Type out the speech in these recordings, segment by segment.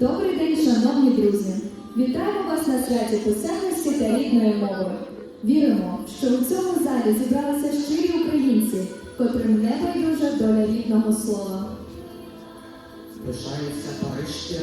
Добрий день, шановні друзі! Вітаємо вас на святі писемності та рідної мови. Віримо, що у цьому залі зібралися щирі українці, котрим не байдужа доля рідного слова. Пишається Париж і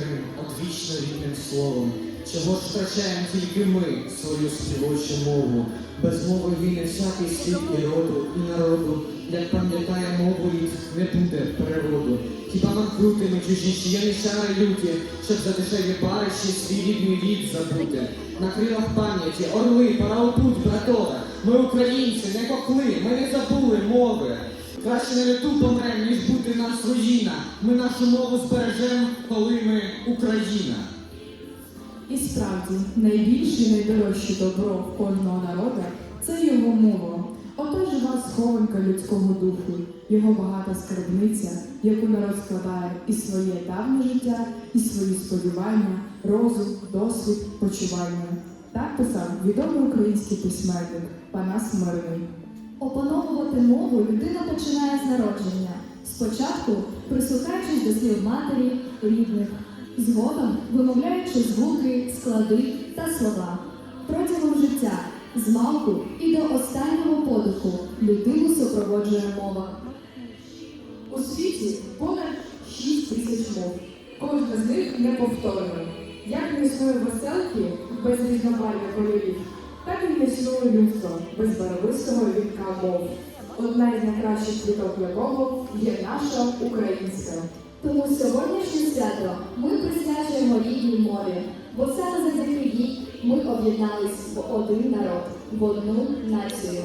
одвічно рідним словом. Чого ж втрачаємо тільки ми свою співочу мову? Без мови війни всякий світ і роду, і народу. Як пам'ятає рід, не буде переводу. Хіба нам крутими чужі чиєни шари люті, щоб за дешеві париші свій рідний рід забути? На крилах пам'яті, орли, пора у путь, братове. Ми українці, не кокли, ми не забули мови. Краще не лету помрем, ніж бути нас руїна. Ми нашу мову збережемо, коли ми Україна. І справді, найбільше і найдорожче добро кожного народа це його мова. Отож жива схованка людського духу, його багата скарбниця, яку народ складає і своє давнє життя, і свої сподівання, розум, досвід, почування. Так писав відомий український письменник Панас Мирний. Опановувати мову людина починає з народження. Спочатку прислухаючись до слів матері, рідних, згодом вимовляючи звуки, склади та слова. Протягом життя, з малку і до останнього подиху людину супроводжує мова. У світі понад 6 тисяч мов. Кожна з них неповторна. Як не існує веселки без різнобарв'я кольорів, так і не існує людство без барвистого вінка мов. Одна із найкращих квіток якого є наша українська. Тому сьогоднішнє свято ми присвячуємо рідній мові, бо саме завдяки їй ми об'єднались в один народ, в одну націю.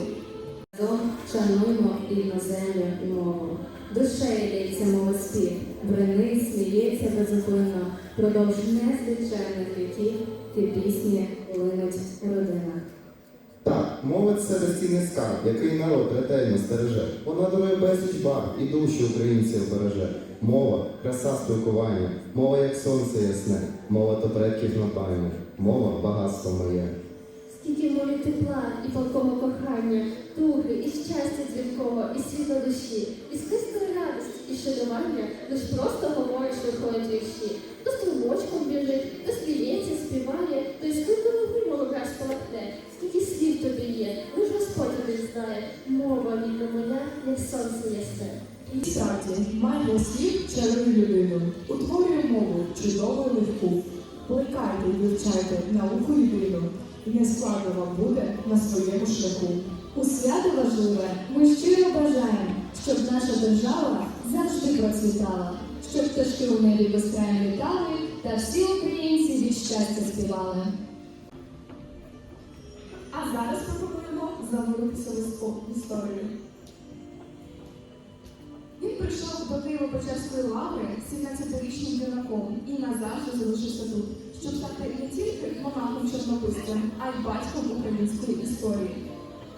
Разом шануймо іноземну мову. Душею лється мова спів, брини, сміється безупинно, продовж незвичайних віків ті пісні линуть в родинах. Так, мова це безцінний скарб, який народ ретельно стереже. Вона дарує безліч барв і душі українців береже. Мова краса спілкування, мова як сонце ясне, мова то предків напальне, мова багатство моє. Скільки волі тепла і палкого кохання, туги і щастя дзвінкого, і світло душі, і скрізної радості, і шанування, лиш просто говориш виходять вірші. То струмочком біжить, то сміється, співає, то із криками гумору граш полотне. Скільки слів тобі є, лиш Господь тобі знає, мова віка моя, як сонце ясне. І справді, маємо слів чарує І вивчайте науку і не складно вам буде на своєму шляху. У свято важливе ми щиро бажаємо, щоб наша держава завжди процвітала, щоб пташки у небі безкрайно літали та всі українці від щастя співали. А зараз пропонуємо зануритися в історію. Він прийшов до Києво-Печерської лаври 17-річним юнаком і назавжди залишився тут, щоб стати не тільки монахом чорнописцем, а й батьком української історії.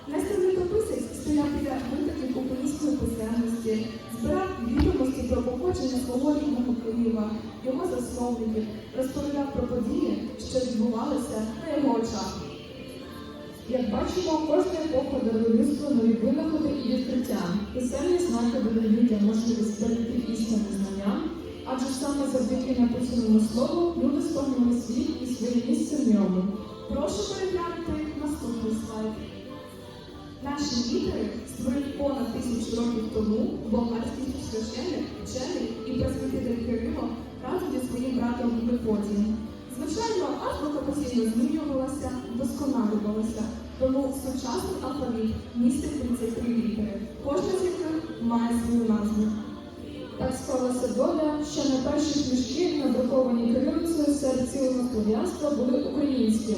Нестор Літописець стояв біля витоків української писемності, збирав відомості про походження свого рідного Києва, його засновників, розповідав про події, що відбувалися на його очах. Як бачимо, кожна епоха дарує людству нові винаходи і відкриття. Писемні знаки людям можливість берегти істинне знання, адже саме завдяки написаному слову люди сповнили світ і своє місце в ньому. Прошу переглянути наступний слайд. Наші лідери створив понад тисячу років тому болгарський священник, вчений і просвітитель Кирило разом зі своїм братом Мефодієм. Звичайно, азбука постійно змінювалася, вдосконалювалася, тому сучасний алфавіт містить 33 літери. Кожна з яких має свою назву. Так склалася що на перші книжки, надруковані кирилицею серед цілого слов'янства, були українські.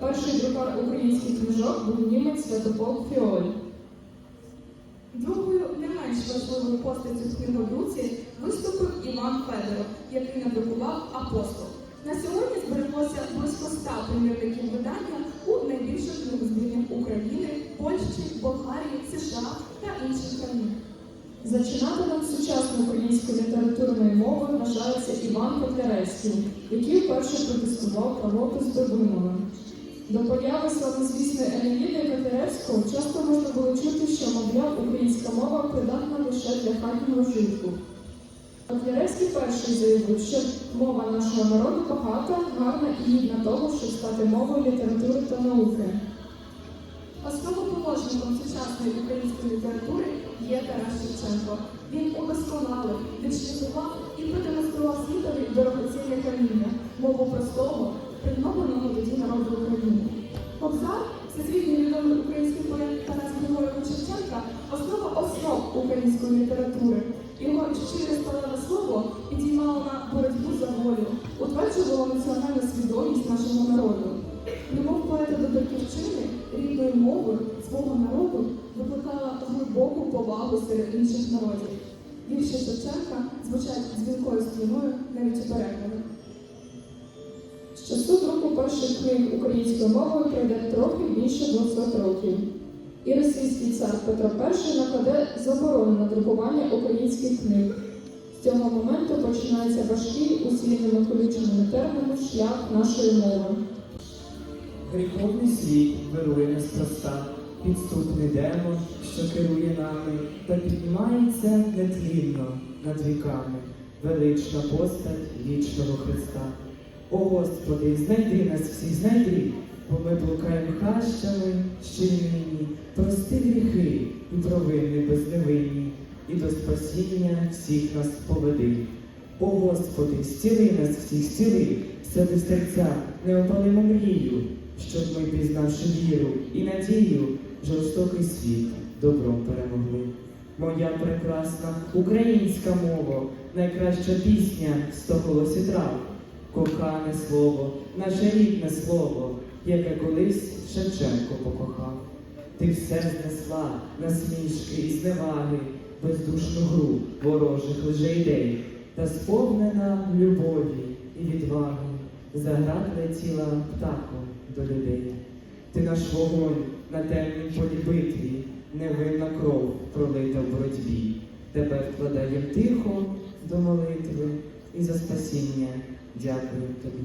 Перший друкар українських книжок був німець Святополк Фіоль. Другою не менш важливою постаттю в книgodруці виступив Іван Федоров, який надрукував апостол. На сьогодні збереглося близько ста примірників видання у найбільших книгозбірнях України, Польщі, Болгарії, США та інших країн. Зачинателем сучасної української літературної мови вважається Іван Котляревський, який вперше протестував правопис Бабинова. До появи славнозвісної Енеїди Котляревського часто можна було чути, що, мовляв, українська мова придатна лише для хатнього вжитку. Котляревський перший заявив, що мова нашого народу багата, гарна і гідна того, щоб стати мовою літератури та науки. Основоположником сучасної української літератури є Тарас Шевченко. Він удосконалив, відшліфував і продемонстрував світові дорогоцінне каміння, мову простого, пригнобленого тоді народу України. Кобзар, всесвітньо відомий український поет Тарас Григорович Шевченка, основа основ української літератури. Його щире сталеве слово підіймало на боротьбу за волю, утверджувало національну свідомість нашого народу. Любов поета до батьківщини рідною мовою свого народу викликала глибоку повагу серед інших народів. Вірші Шевченка звучать дзвінкою стіною навіть у перекладах. З часу друку перших книг українською мовою пройде трохи більше 200 років. І російський цар Петро І накладе заборону на друкування українських книг. З цього моменту починається важкий у світними колючими термінами шлях нашої мови. Гріховний світ вирує неспроста, підступний демон, що керує нами, та піднімається нетлінно над віками, велична постать вічного Христа. О Господи, знайди нас всіх, знайди, бо ми блукаємо хащами, щільнині, прости гріхи і провини безневинні, і до спасіння всіх нас поведи. О Господи, зціли нас всіх, зціли, себе серця, неопалимо мрію, щоб ми, пізнавши віру і надію, жорстокий світ добром перемогли. Моя прекрасна українська мова, найкраща пісня стоголосі трав, кохане слово, наше рідне слово, яке колись Шевченко покохав. Ти все знесла насмішки і зневаги, бездушну гру ворожих лже ідей, та сповнена любові і відваги, за град летіла птахом до людей. Ти наш вогонь на темній полі битві, невинна кров пролита в боротьбі. Тебе вкладаєм тихо до молитви і за спасіння дякую тобі.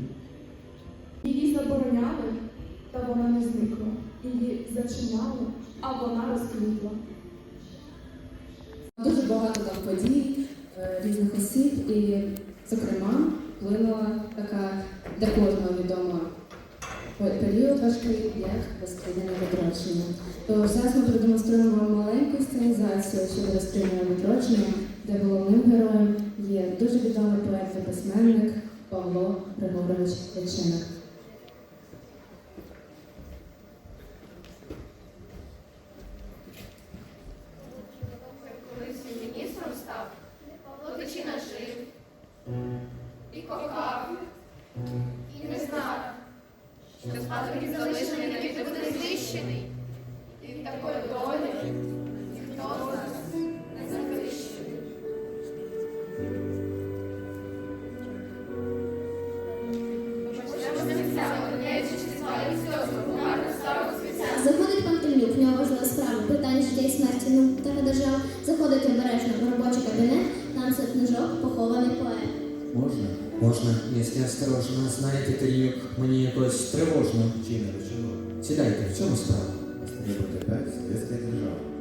Її забороняли, та вона не зникла. Її зачиняли, а вона розквітла. Дуже багато там подій, е, різних осіб, і, зокрема, вплинула така для кожного відома період важкий, як розкрадення відродження. То зараз ми продемонструємо вам маленьку сценізацію щодо розкрадення відродження, де головним героєм є дуже відомий поет та письменник Павло Григорович Личинок. Можна, якщо осторожно. Знаєте, Тарілюк, мені якось тривожно. Чи не чого? Сідайте, в чому справа?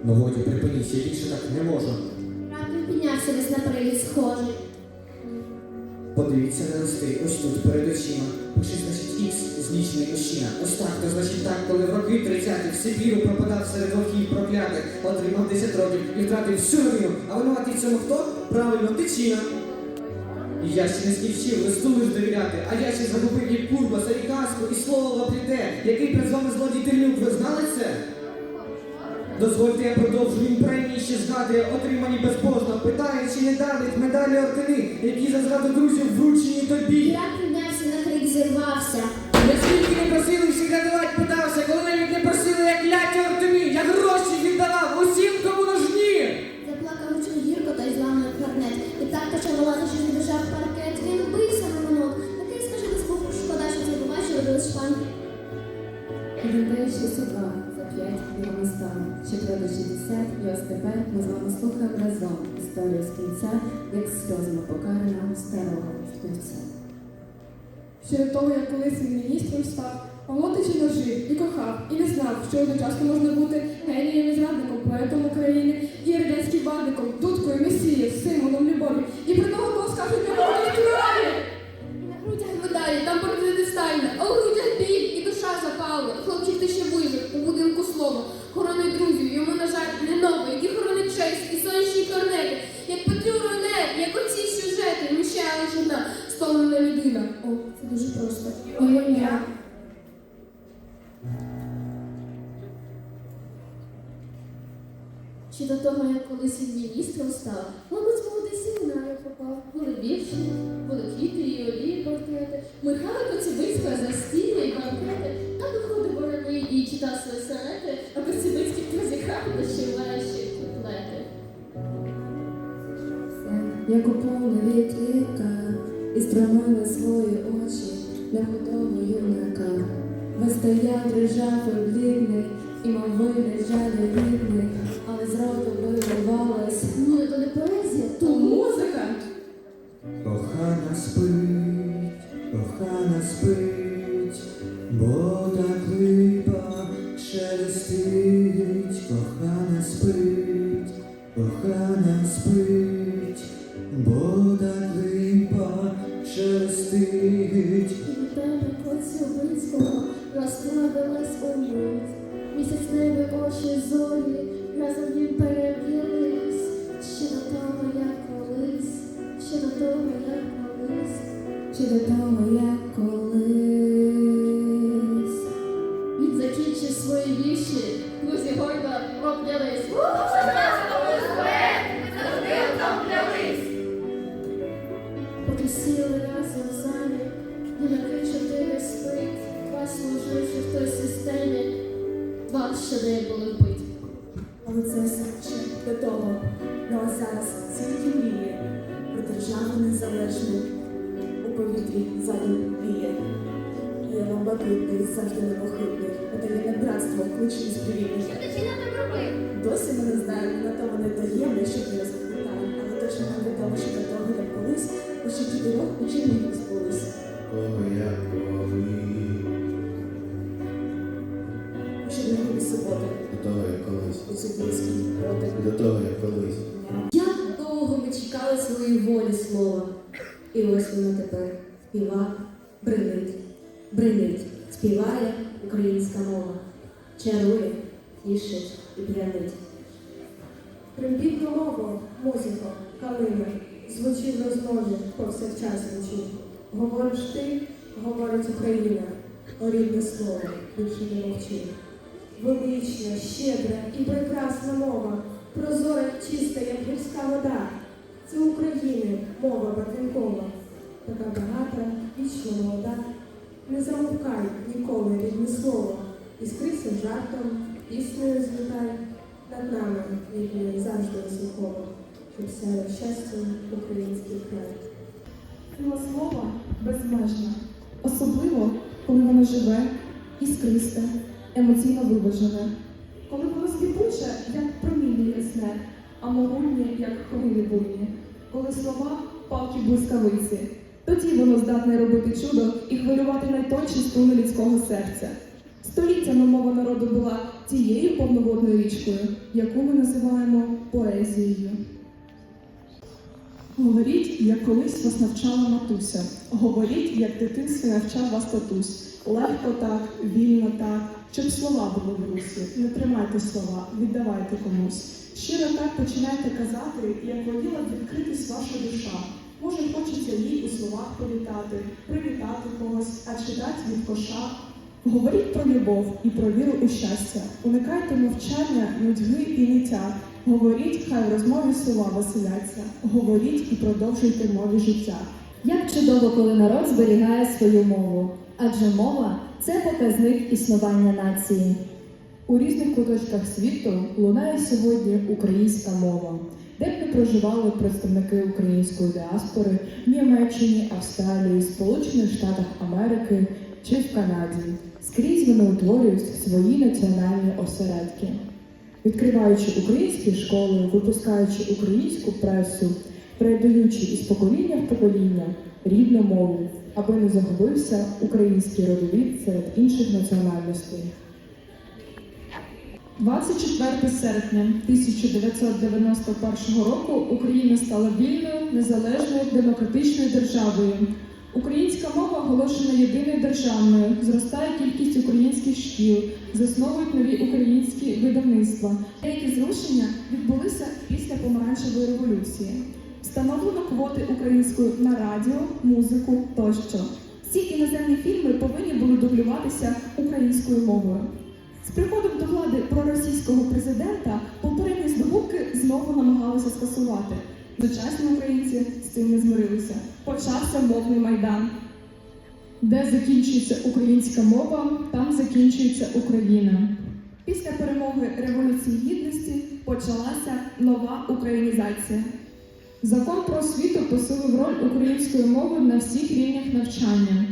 Ну годі, припиніть, я більше так не можу. Раптом піднявся весь на привід схожий. Подивіться на листи, ось тут перед очима. Пиши, значить, ікс, злічний мужчина. Ось так, то значить так, коли в роки 30 в Сибіру пропадав серед вовків проклятих, отримав 10 років і втратив всю родину. А винуватий в цьому хто? Правильно, тичина. І я ще не скінчив листу лиш довіряти, а я ще загубив як курбаса і казку, і слово лапріте, який перед вами злодій Терлюк, ви знали це? Дозвольте, я продовжу він премії ще згадує, отримані безбожно, питає, чи не дадуть медалі ордени, які за зраду друзів вручені тобі. Я піднявся на крик, зірвався. Я скільки не просили всіх рятувати, питався, коли навіть не просили, як ляті ортемі, Четверо 60 і ось тепер ми з вами слухаємо разом історію з кінця, як сльозами покараного старого втульця. Ще до того, як колись він міністром став, Павло Тичина жив і кохав, і не знав, що одночасно можна бути генієм і зрадником, поетом України і радянським бардиком, дудкою, месією, символом любові. І про того скажете мовні крові. Дуже просто. Моє ім'я. Ще до того, як колись він міністром став, мабуть, молодий семінарі попав. Були вірші, були квіти і олії портрети. Михайло Коцюбинського застілля і банкети. Там виходив вороний і читав свої сонети, а Коцюбинський позіхав, дощиває ще куплети. І на свої очі на худого юнака. Вистояв, дрижав і блідний, і мов винен жаль рідний, але з роту виливалось. Ну, то не знаємо, на то вони таємні, щоб але точно відомо, що до того, як колись, лише чотирьох учеників збулися. Кого як коли, Ученикові суботи, до того як колись, у Цибульській, роти. до того як колись. Як довго ми чекали своєї волі слова. І ось воно тепер співа, бринить, бринить, співає українська мова, чарує, тішить і прянить. Трембітну мову, музико, калина, звучить в розмові повсякчас вночі. Говориш ти, говорить Україна, о рідне слово, більше не мовчи. Велична, щедра і прекрасна мова, прозора, чиста, як гірська вода. Це України мова батенкова, така багата, вічно молода. Не замовкай ніколи рідне слово, іскрися жартом, піснею злітай. Над нами рідне завжди високого, щоб сяяв щастям український край. Сила слова безмежна, особливо, коли воно живе, іскристе, емоційно виважене. Коли воно співуче, як проміння ясне, а могутнє, як хвилі буйні. Коли слова палки блискавиці, тоді воно здатне робити чудо і хвилювати найтонші струни людського серця. Століттями мова народу була тією повноводною річкою, яку ми називаємо поезією. Говоріть, як колись вас навчала матуся. Говоріть, як дитинстві навчав вас татусь. Легко так, вільно так, щоб слова були в русі. Не тримайте слова, віддавайте комусь. Щиро так починайте казати, як воліла відкритись ваша душа. Може, хочеться їй у словах повітати, привітати когось, а читати від коша. Говоріть про любов і про віру у щастя. Уникайте мовчання, нудьги і ниття. Говоріть, хай в розмові слова веселяться. Говоріть і продовжуйте мові життя. Як чудово, коли народ зберігає свою мову, адже мова це показник існування нації. У різних куточках світу лунає сьогодні українська мова, де б не проживали представники української діаспори в Німеччині, Австралії, Сполучених Штатах Америки чи в Канаді. Скрізь вони утворюють свої національні осередки. Відкриваючи українські школи, випускаючи українську пресу, передаючи із покоління в покоління рідну мову, аби не загубився український родовід серед інших національностей. 24 серпня 1991 року Україна стала вільною, незалежною, демократичною державою. Українська мова оголошена єдиною державною, зростає кількість українських шкіл, засновують нові українські видавництва. Деякі зрушення відбулися після помаранчевої революції. Встановлено квоти українською на радіо, музику тощо. Всі іноземні фільми повинні були дублюватися українською мовою. З приходом до влади проросійського президента попередні здобутки знову намагалися скасувати. Сучасні українці з цим не змирилися. Почався мовний майдан. Де закінчується українська мова, там закінчується Україна. Після перемоги Революції Гідності почалася нова українізація. Закон про освіту посилив роль української мови на всіх рівнях навчання.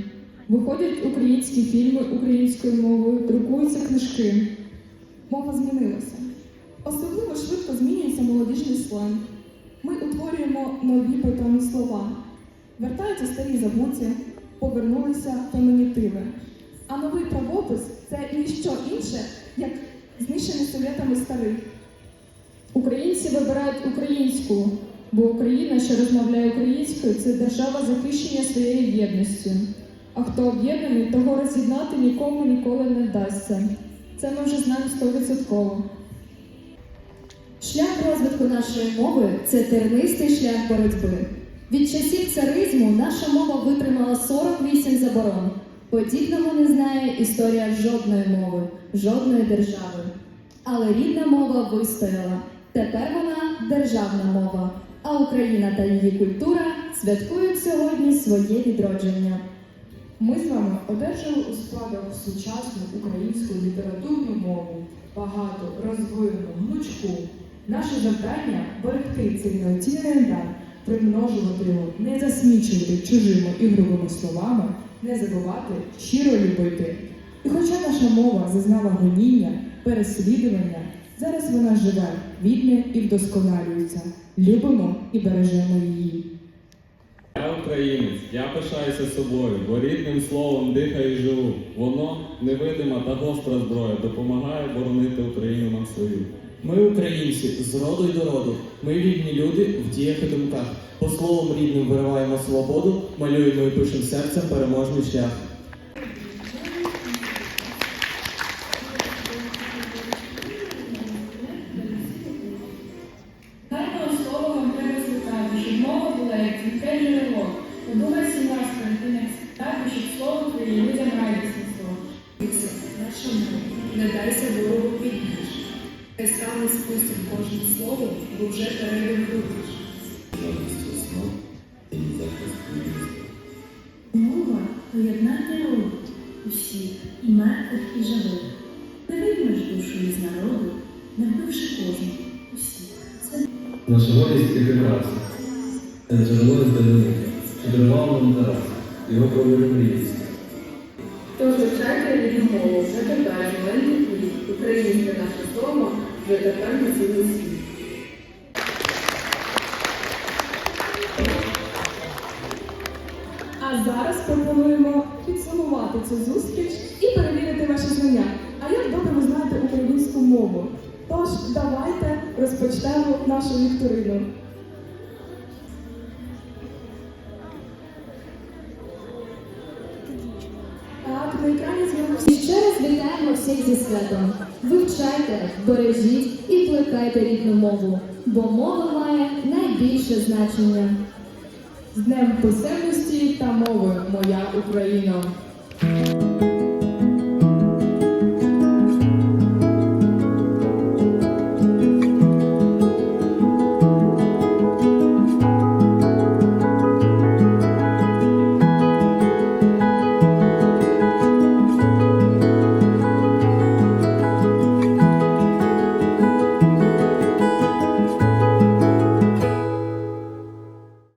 Виходять українські фільми українською мовою, друкуються книжки. Мова змінилася. Особливо швидко змінюється молодіжний сленг. Ми утворюємо нові питомі слова. Вертаються старі забуті, повернулися фемінітиви. А новий правопис це ніщо інше, як знищений совєтами старих. Українці вибирають українську, бо Україна, що розмовляє українською, це держава захищення своєю єдністю. А хто об'єднаний, того роз'єднати нікому ніколи не вдасться. Це ми вже знаємо стовідсотково. Шлях розвитку нашої мови це тернистий шлях боротьби. Від часів царизму наша мова витримала 48 заборон. Подібного не знає історія жодної мови, жодної держави. Але рідна мова вистояла. Тепер вона державна мова. А Україна та її культура святкують сьогодні своє відродження. Ми з вами одержали у спадок сучасну українську літературну мову, багату, розвинену, гнучку. Наше завдання берегти цей неоцінений дар, примножувати його, не засмічувати чужими і грубими словами, не забувати щиро любити. І хоча наша мова зазнала гоніння, переслідування, зараз вона живе, вільне і вдосконалюється. Любимо і бережемо її. Я українець, я пишаюся собою, бо рідним словом дихаю і живу. Воно невидима та гостра зброя допомагає боронити Україну нам свою. Ми українці з роду й до роду. Ми вільні люди в діях і думках. По словом рідним вириваємо свободу, малюємо і пишемо серцем переможний шлях. Кожне слово, вже перейдем рубіж. Мова поєднання роду усіх, і мертвих, і живих. Не виймеш душу із народу, не вбивши кожного усіх. Це Наша волість і прекрасна. Це джерело здалини, що дарував нам Тарас, його провели. Тож вивчайте рідну мову, вже тепер маленький хліб, українське наше вже тепер на. А зараз пропонуємо підсумувати цю зустріч і перевірити ваші знання. А як добре ви знаєте українську мову? Тож давайте розпочнемо нашу вікторину. Так, на екрані з'явився. І ще раз вітаємо всіх зі святом. Вивчайте, бережіть і плекайте рідну мову, бо мова має найбільше значення. З Днем писемності та мови, моя Україна!